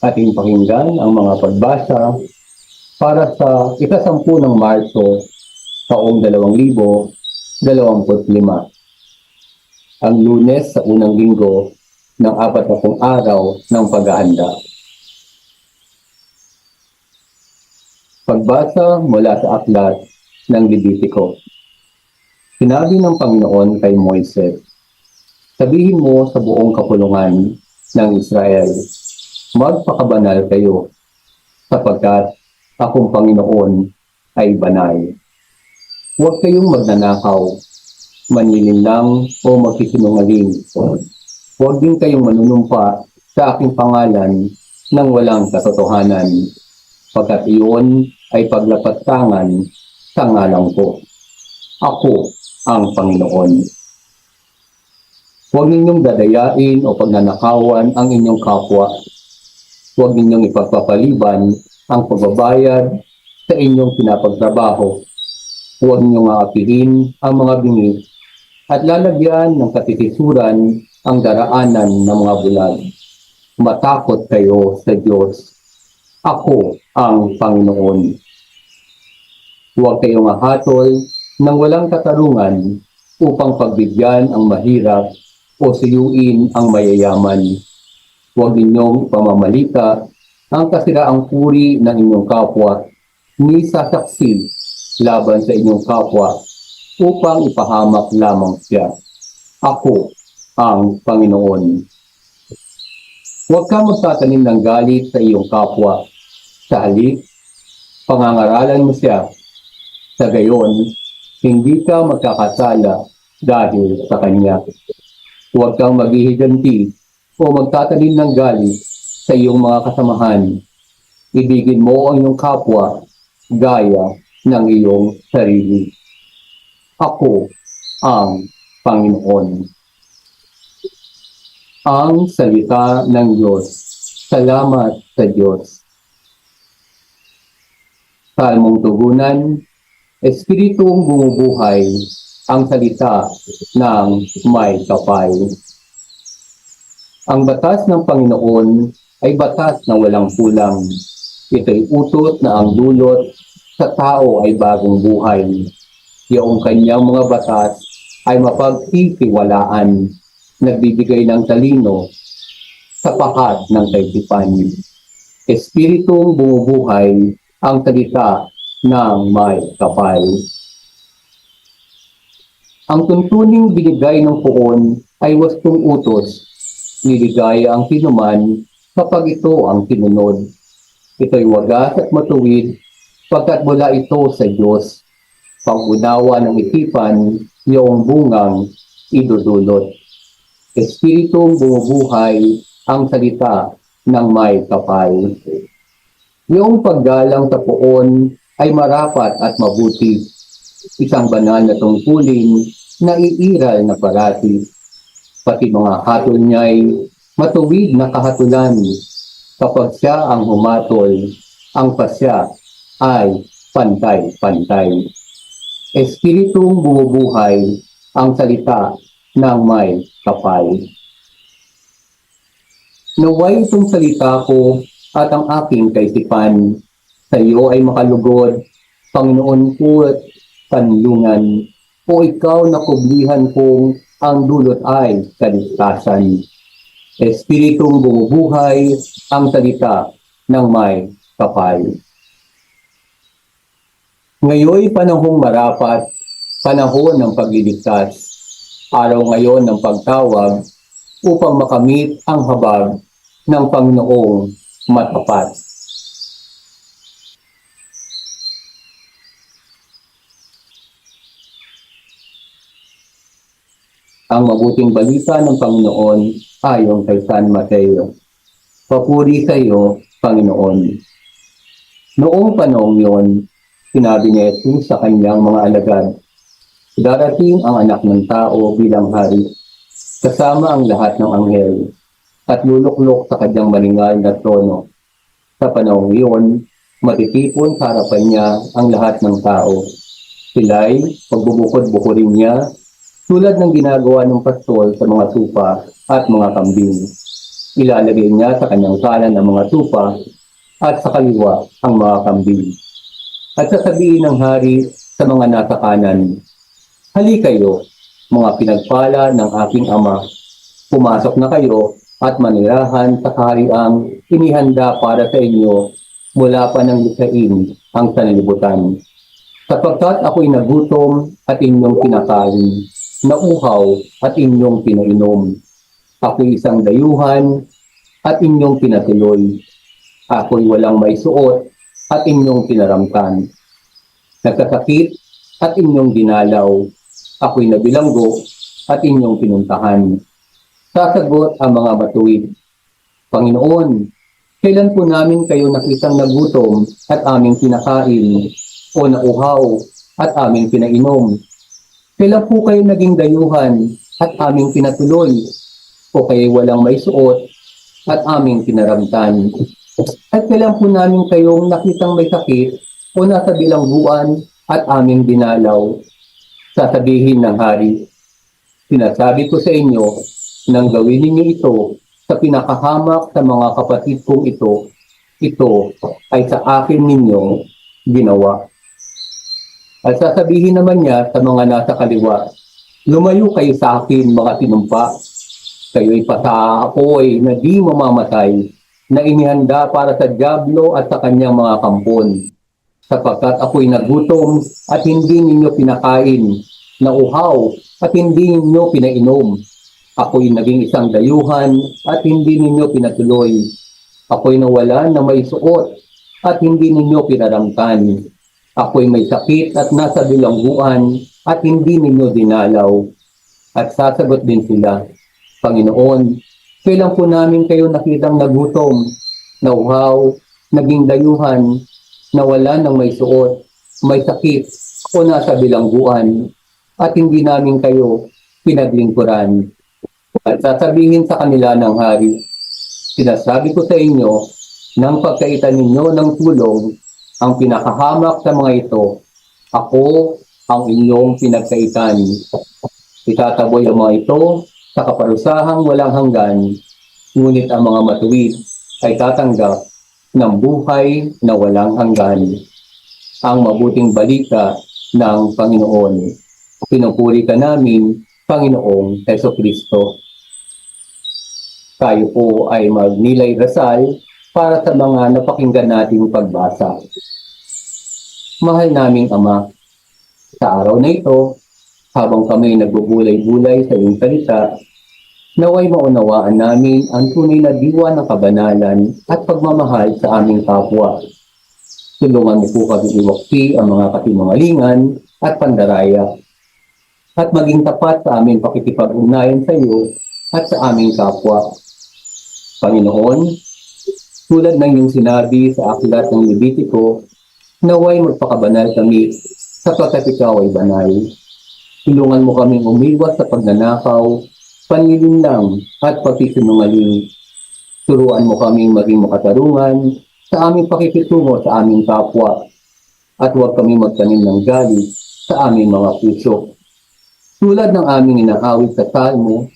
ating pakinggan ang mga pagbasa para sa ikasampu ng Marso taong 2025. Ang lunes sa unang linggo ng apat na pong araw ng paghahanda. Pagbasa mula sa aklat ng Levitico. Sinabi ng Panginoon kay Moises, Sabihin mo sa buong kapulungan ng Israel, magpakabanal kayo, sapagkat akong Panginoon ay banal. Huwag kayong magnanakaw, manilinlang o magsisinungaling. Huwag din kayong manunumpa sa aking pangalan ng walang katotohanan, pagkat iyon ay paglapastangan sa ngalang ko. Ako ang Panginoon. Huwag ninyong dadayain o pagnanakawan ang inyong kapwa. Huwag ninyong ipagpapaliban ang pagbabayad sa inyong pinapagtrabaho. Huwag ninyong aapihin ang mga bingi at lalagyan ng katitisuran ang daraanan ng mga bulag. Matakot kayo sa Diyos. Ako ang Panginoon. Huwag kayong ahatol ng walang katarungan upang pagbigyan ang mahirap o suyuin ang mayayaman. Huwag ninyong pamamalita ang kasiraang puri ng inyong kapwa ni sasaksi laban sa inyong kapwa upang ipahamak lamang siya. Ako ang Panginoon. Huwag ka magtatanim ng galit sa iyong kapwa. Sa halip, pangangaralan mo siya. Sa gayon, hindi ka magkakasala dahil sa kanya. Huwag kang maghihiganti o magtatanim ng galit sa iyong mga kasamahan. Ibigin mo ang iyong kapwa gaya ng iyong sarili. Ako ang Panginoon. Ang salita ng Diyos. Salamat sa Diyos. Salmong tugunan, Espiritong bumubuhay ang salita ng may kapay. Ang batas ng Panginoon ay batas na walang kulang. Ito'y utot na ang dulot sa tao ay bagong buhay. Yung kanyang mga batas ay mapagtitiwalaan, nagbibigay ng talino sa pakat ng kaisipan. Espiritong bumubuhay ang salita ng may kapal. Ang tuntuning binigay ng poon ay wastong utos. Niligaya ang sinuman kapag ito ang sinunod. Ito'y wagas at matuwid pagkat mula ito sa Diyos. Pag-unawa ng isipan, iyong bungang idudulot. Espiritong bumubuhay ang salita ng may kapal. Yung paggalang sa ay marapat at mabuti. Isang banal na tungkulin na iiral na parati. Pati mga hatol niya'y matuwid na kahatulan. Kapag siya ang humatol, ang pasya ay pantay-pantay. Espiritong bumubuhay ang salita ng may kapal. Naway itong salita ko at ang aking kaisipan sa iyo ay makalugod, Panginoon ko at kanlungan, o ikaw na kublihan kong ang dulot ay kaligtasan. Espiritong bumubuhay ang salita ng may kapal. Ngayoy panahong marapat, panahon ng pagliligtas, araw ngayon ng pagtawag upang makamit ang habag ng Panginoong matapat. Ang mabuting balita ng Panginoon ayon kay San Mateo. Papuri sa iyo, Panginoon. Noong panahon yon, sinabi ni Jesus sa kanyang mga alagad, Darating ang anak ng tao bilang hari, kasama ang lahat ng anghel, at luluklok sa kanyang malingal na trono. Sa panahon iyon, matitipon sa harapan niya ang lahat ng tao. Sila'y pagbubukod-bukurin niya tulad ng ginagawa ng pastol sa mga tupa at mga kambing. Ilalagay niya sa kanyang kanan ang mga tupa at sa kaliwa ang mga kambing. At sasabihin ng hari sa mga nasa kanan, Hali kayo, mga pinagpala ng aking ama. Pumasok na kayo at manirahan sa kahariang inihanda para sa inyo mula pa ng lisain ang sanlibutan. Sapagkat ako'y nagutom at inyong kinakain, nauhaw at inyong pinainom. Ako'y isang dayuhan at inyong pinatuloy. Ako'y walang may suot at inyong pinaramtan. Nagkasakit at inyong dinalaw. Ako'y nabilanggo at inyong pinuntahan. Sasagot ang mga matuwid. Panginoon, kailan po namin kayo nakitang nagutom at aming pinakain o nauhaw at aming pinainom? Kailan po kayo naging dayuhan at aming pinatuloy o kayo walang may suot at aming pinaramtan? At kailan po namin kayong nakitang may sakit o nasa bilangguan at aming dinalaw? Sasabihin ng hari, sinasabi ko sa inyo nang gawin ninyo ito sa pinakahamak sa mga kapatid kong ito, ito ay sa akin ninyo ginawa. At sasabihin naman niya sa mga nasa kaliwa, lumayo kayo sa akin mga tinumpa. Kayo'y pasaapoy na di mamamatay na inihanda para sa Diablo at sa kanyang mga kampon. Sapagkat ako'y nagutom at hindi ninyo pinakain, nauhaw at hindi ninyo pinainom. Ako'y naging isang dayuhan at hindi ninyo pinatuloy. Ako'y nawala na may suot at hindi ninyo pinaramtan. Ako'y may sakit at nasa bilangguan at hindi ninyo dinalaw. At sasagot din sila, Panginoon, kailan po namin kayo nakitang nagutom, nauhaw, naging dayuhan, nawala ng may suot, may sakit o nasa bilangguan at hindi namin kayo pinaglingkuran. At sasabihin sa kanila ng hari, sinasabi ko sa inyo, nang pagkaitan ninyo ng tulong, ang pinakahamak sa mga ito, ako ang inyong pinagkaitan. Itataboy ang mga ito sa kaparusahang walang hanggan, ngunit ang mga matuwid ay tatanggap ng buhay na walang hanggan. Ang mabuting balita ng Panginoon. Pinupuri ka namin, Panginoong Heso Kristo. Tayo po ay magnilay rasal para sa mga napakinggan nating pagbasa. Mahal naming Ama, sa araw na ito, habang kami nagbubulay-bulay sa iyong salita, naway maunawaan namin ang tunay na diwa ng kabanalan at pagmamahal sa aming kapwa. Tulungan mo po kami iwakti ang mga katimangalingan at pandaraya at maging tapat sa aming pakikipag-ugnayan sa iyo at sa aming kapwa. Panginoon, tulad ng iyong sinabi sa aklat ng Levitico, naway magpakabanal kami sapagkat ikaw ay banal. Tulungan mo kaming umiwas sa pagnanakaw, panlilinlang at pagsisinungaling. Turuan mo kaming maging makatarungan sa aming pakikitungo sa aming kapwa at huwag kami magtanim ng galit sa aming mga puso. Tulad ng aming inaawit sa salmo,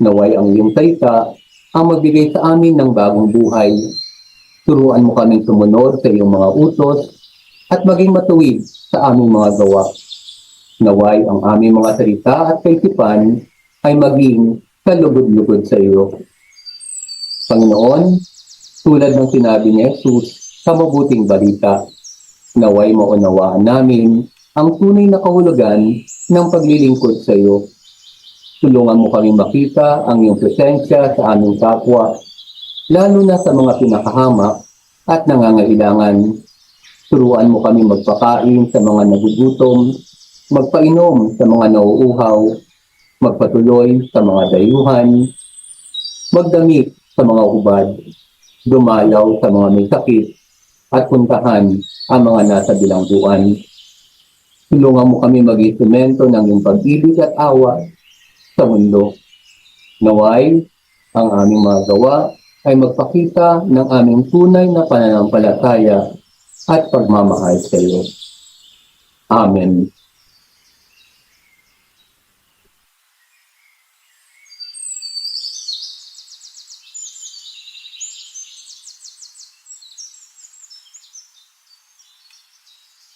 naway ang iyong salita ang magbigay sa amin ng bagong buhay. Turuan mo kaming sumunod sa iyong mga utos at maging matuwid sa aming mga gawa. Naway ang aming mga salita at kaisipan ay maging kalugod-lugod sa iyo. Panginoon, tulad ng sinabi ni Jesus sa mabuting balita, naway maunawaan namin ang tunay na kahulugan ng paglilingkod sa iyo. Tulungan mo kami makita ang iyong presensya sa aming kapwa, lalo na sa mga pinakahamak at nangangailangan. Turuan mo kami magpakain sa mga nagugutom, magpainom sa mga nauuhaw, magpatuloy sa mga dayuhan, magdamit sa mga hubad, dumalaw sa mga may sakit, at puntahan ang mga nasa bilangguan. Tulungan mo kami mag-instrumento ng iyong pag-ibig at awa sa mundo. Naway, ang aming mga gawa ay magpakita ng aming tunay na pananampalataya at pagmamahal sa iyo. Amen.